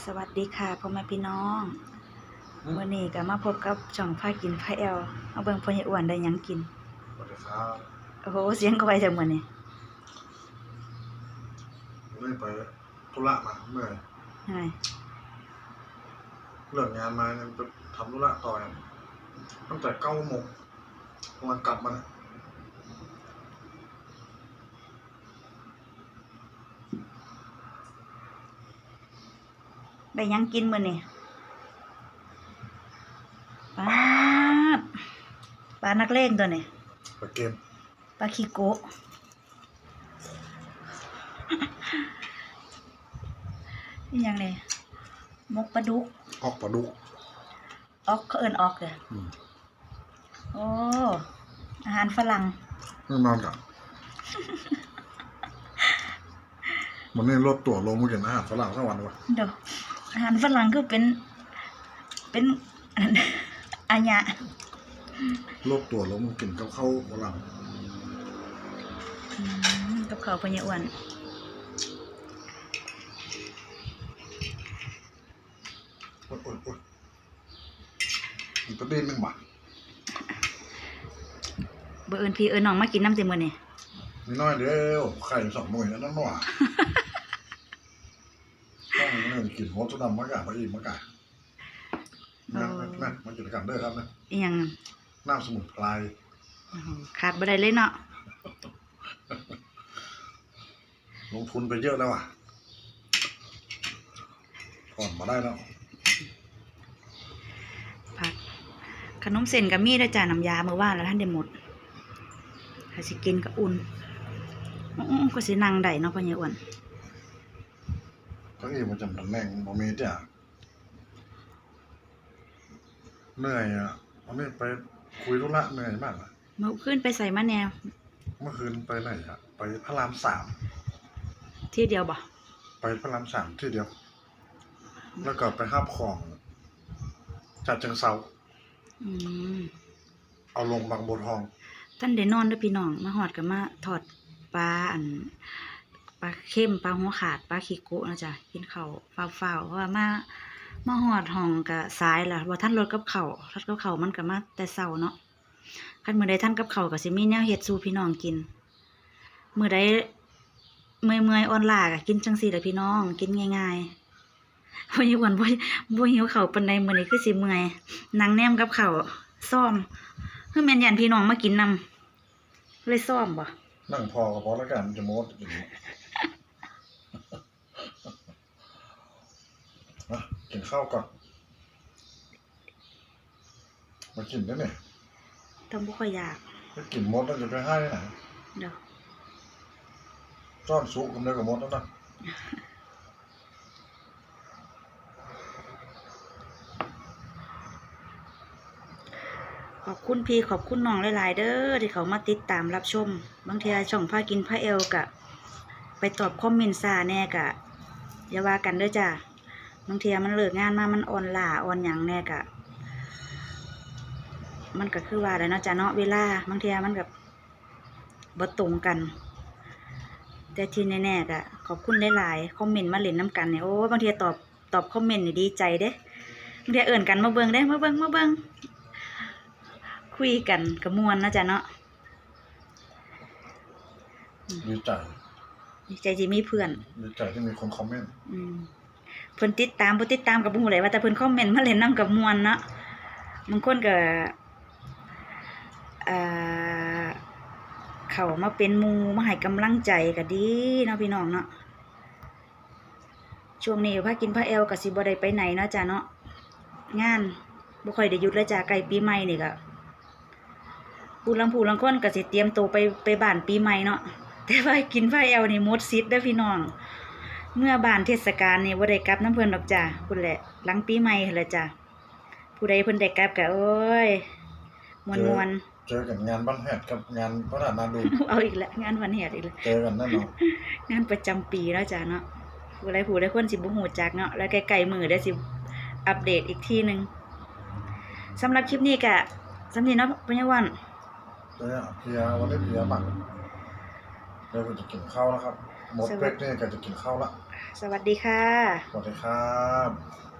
สวัสดีค่ะพ่อแม่พี่น้องอืมวันนี้ก็มาพบกับช่องพากินพาแอลเอาเบิ่งพ่อใหญ่อ้วนได้หยังกินสวัสดีครับโอ้โหเสียงก็ไปจังมื้อนี้ไม่ไปธุระมาเมื่อยไงเลิกงานมายังไปทำธุระต่อยังตั้งแต่เก้าโมงกำลังกลับมาเนี่ย ได้หยังกินมื้อนี้ปลาดปลานักเลงตัวนี้ไปเกมปลาขี้โกะนี่หยังนี่มกปลาดุกออกปลาดุกออกเขาเอิ้นออกเด้ออืมโอ้อาหารฝรั่งนี่นอนกับวันนี้ลดตั๋วลงมากินอาหารฝรั่งสักวันดีกว่าเดี๋ยว อาหารฝรั่งคือเป็น เป็นอันอาญะลดตั๋วลงมากินกับข้าวฝรั่งอืมกับข้าวพญอ้วนโอ๊ยโอ๊ยโอ๊ยอีกประเด็นหนึ่งบาทเบอร์เอินพี่เอินน้องมากินน้ำเต็มมือนี่นิดหน้อยเดียวไข่สองหน่วยนั่นนั่นหน่อ ยต้องเงินกินหัวจุดำมะกะไปอีกมะกะนะนะนะมากินกันเด้อครับนะอีหยังน้ำสมุนไพรโอ้โหขาดบ่ได้เลยเนาะลงทุนไปเยอะแล้วอะผ่อนมาได้แล้วผักขนมเส้นกับมีด้วยจ้าน้ำยาเมื่อวานแล้วท่านได้หมดถ้าสิกินก็อุ่นอื้อๆก็สินั่งได้เนาะพญอ้วน เก็อีมันจำตำแหน่งบอมีจ้ะเหนื่อยอะวันนี้ไปคุยธุระเหนื่อยมากอะเมื่อคืนไปใส่มาแนว เมื่อคืนไปไหนอะ ไปพระรามสาม ที่เดียวบ่ไปพระรามสามที่เดียว แล้วก็ไปห้าบของ จัดเชิงเซาอืมเอาลงบางบัวทอง ท่านได้นอนเด้วยพี่น้อง มาหอดกับมาถอดปลาอัน ปลาเข้มปลาหัวขาดปลาขี้กะนะจ๊ะกินเข้าเฝ้าวๆเพราะว่ามามาหอดห้องกะสายล่ะว่าท่านรถกับเขาวรถกับเข่ามันก็มาแต่เช้าเนาะคันมื้อใดท่านกับเข่าวก็สิมีแนวเฮ็ดสู่พี่น้องกินมื้อใดเมื่อยเมื่อยอ่อนลากกินจังซี่แหละพี่น้อง กินง่ายๆวันนี้วันบ่บ่หิวเข้าปานใดมือนี้คือสิเมื่อยนั่งแนมกับเข้าซ่อมคือแมนยันพี่น้องมากินนำเลยซ่อมบ่นั่งพอกับพอแล้วกันจะโมดอย่างนี้ อะกินข้าวก่อน มากินได้เนี่ยต้องบ่ค่อยอยากไปกินมดแล้วจะไปให้ไหนเดี๋ยวจ้อนสุกกันเลยกับมดแล้วนะขอบคุณพี่ขอบคุณน้องหลาย ๆ เด้อที่เขามาติดตามรับชม บางเทีช่องพากินพาเอลกะ ไปตอบคอมเมนต์ซาแน่กะอย่าว่ากันเด้อจ้าบางเทีมันเลิกงานมามันอ่อนลาอ่อนหยังแน่กะ มันก็คือว่าแล้วเนาะจ้าเนาะเวลาบางเทีมันกับบ่ตรงกัน แต่ที่แน่ๆกะขอบคุณหลายๆคอมเมนต์มาเล่นน้ำกันเนี่ยโอ้บางทีตอบตอบคอมเมนต์นี่ดีใจเด้บางทีเอิ่นกันมาเบิ่งเด้มาเบิ่งมาเบิ่งคุยกันกระมวลเนาะจ๊ะเนาะดีใจ ดีใจที่มีเพื่อนดีใจที่มีคนคอมเมนต์อืมเพิ่นติดตามบ่ติดตามกับบ่ฮู้เลยว่าแต่เพิ่นคอมเมนต์มาเล่นนํกับมวลเนาะบางคนก็อ่าเข้ามาเป็นหมู่มาให้กำลังใจก็ดีเนาะพี่น้องเนาะช่วงนี้พากินพาแอลก็สิบ่ได้ไปไหนเนาะจ้ะเนาะงานบ่ค่อยได้หยุดแล้วจ้ะใกล้ปีใหม่นี่ก็ผู้ลังผู้ลังคนก็สิเตรียมตัวไปไปบ้านปีใหม่เนาะ แต่ว่ากินพาแอลนี่หมดสิทธิ์เด้อพี่น้อง เมื่อบานเทศกาลนี่บ่ได้กลับน้ำเพิ่นดอกจ้ะพุ่นแหละหลังปีใหม่หั่นแหละจ้ะผู้ใดเพิ่นได้กลับก็โอ้ยมวนเจอกันงานบ้านแฮดกับงานพระราชนาดูๆเอาอีกแล้วงานวันแหดอีกแล้วเจอกันแน่นอนงานประจำปีแล้วจ้ะเนาะผู้ใดผู้ใดคนสิบ่ฮู้จักเนาะแล้วใกล้ๆมื้อได้สิอัปเดตอีกทีหนึงสำหรับคลิปนี้ก็สำนี้เนาะปัญญาวันเจอเพียวันนี้เพียบัก เดี๋ยวก็จะกินข้าวแล้วครับ หมดเป็กนี่ก็จะกินข้าวละสสวัสดีค่ะ สวัสดีครับ